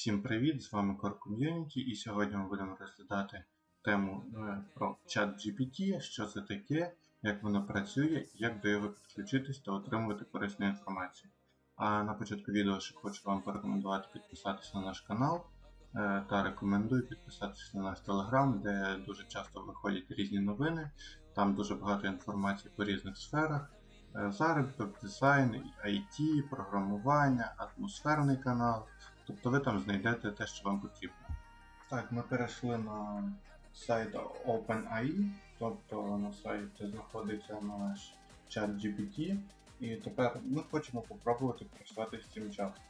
Всім привіт! З вами Core Community і сьогодні ми будемо розглядати тему е, про чат GPT, що це таке, як воно працює, як до його підключитись та отримувати корисну інформацію. А на початку відео ще хочу вам порекомендувати підписатися на наш канал е, та рекомендую підписатися на наш телеграм, де дуже часто виходять різні новини. Там дуже багато інформації по різних сферах. Е, Заробіток, дизайн, IT, програмування, атмосферний канал. Тобто ви там знайдете те, що вам потрібно. Так, ми перейшли на сайт OpenAI, тобто на сайті знаходиться наш чат GPT. І тепер ми хочемо попробувати користуватися цим чатом.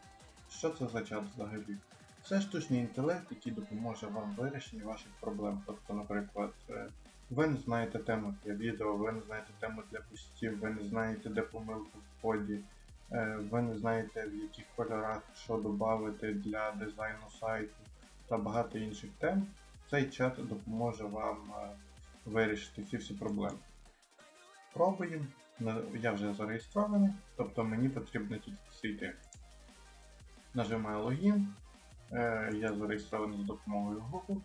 Що це за чат взагалі? Це штучний інтелект, який допоможе вам в вирішенні ваших проблем. Тобто, наприклад, е, ви не знаєте тему для відео, ви не знаєте тему для постів, ви не знаєте, де помилка в коді, ви не знаєте в яких кольорах що додати для дизайну сайту та багато інших тем. Цей чат допоможе вам е, вирішити ці всі проблеми. Пробуємо. Я вже зареєстрований, тобто мені потрібно тільки зайти. Нажимаю логін. Е, Я зареєстрований з допомогою Google.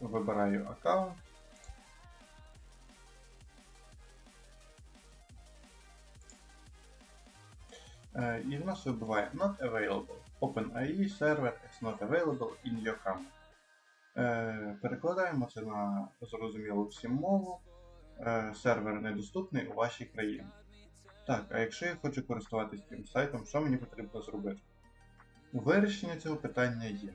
Вибираю аккаунт. І в нас вибиває Not available. OpenAI server is not available in your country. Е, Перекладаємо це на зрозумілу всім мову. Е, Сервер недоступний у вашій країні. Так, а якщо я хочу користуватися цим сайтом, що мені потрібно зробити? Вирішення цього питання є.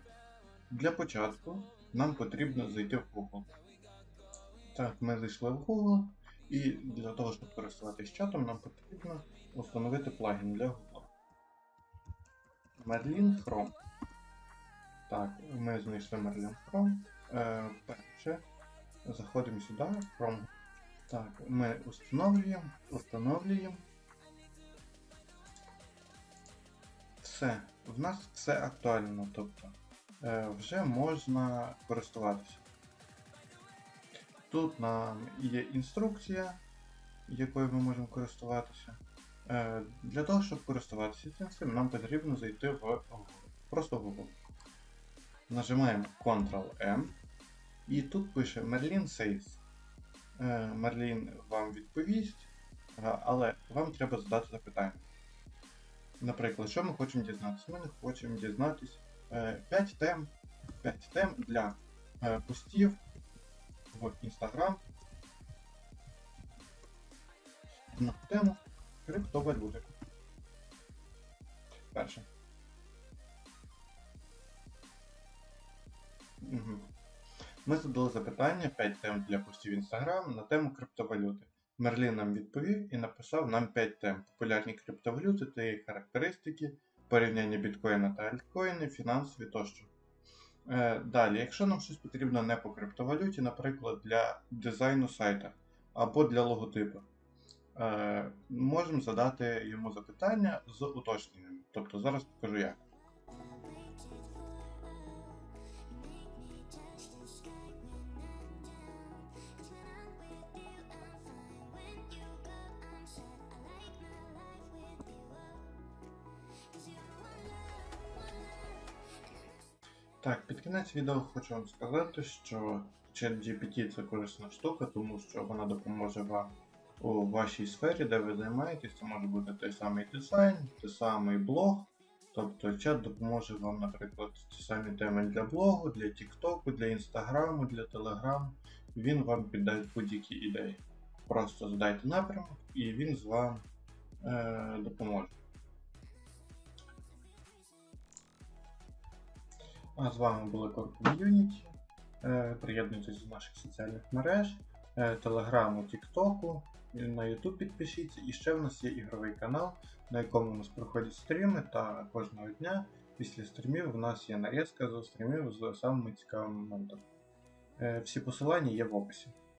Для початку нам потрібно зайти в Google. Так, ми зайшли в Google, і для того, щоб користуватися чатом, нам потрібно встановити плагін для Google. Merlin Chrome. Так, ми знайшли Merlin Chrome. Е, перше. Заходимо сюди, Chrome. Так, ми установлюємо, установлюємо. Все. В нас все актуально, тобто е, вже можна користуватися. Тут нам є інструкція, якою ми можемо користуватися. Е, Для того, щоб користуватися цим нам потрібно зайти в Просто Google. Нажимаємо Ctrl-M. І тут пише Merlin Says. Е, Merlin вам відповість, е, але вам треба задати запитання. Наприклад, що ми хочемо дізнатися? Ми не хочемо дізнатися 5 тем, 5 тем для постів в Instagram на тему криптовалюти. Перше. Ми задали запитання 5 тем для постів Instagram на тему криптовалюти. Мерлін нам відповів і написав нам 5 тем: популярні криптовалюти та їх характеристики, порівняння біткоїна та альткоїни, фінансові тощо. Е, далі, якщо нам щось потрібно не по криптовалюті, наприклад, для дизайну сайта або для логотипу, е, можемо задати йому запитання з уточненням. Тобто зараз покажу як. Так, під кінець відео хочу вам сказати, що ChatGPT це корисна штука, тому що вона допоможе вам у вашій сфері, де ви займаєтесь. Це може бути той самий дизайн, той самий блог. Тобто чат допоможе вам, наприклад, ті самі теми для блогу, для Тіктоку, для Інстаграму, для Телеграму. Він вам піддасть будь-які ідеї. Просто задайте напрямок і він з вами е, допоможе. А з вами були Community. Е, Приєднуйтесь до наших соціальних мереж, е, Телеграму, Тіктоку, на YouTube підпишіться. І ще в нас є ігровий канал, на якому у нас проходять стріми, та кожного дня після стрімів в нас є нарізка з стрімів з самими цікавими моментами. Е, Всі посилання є в описі.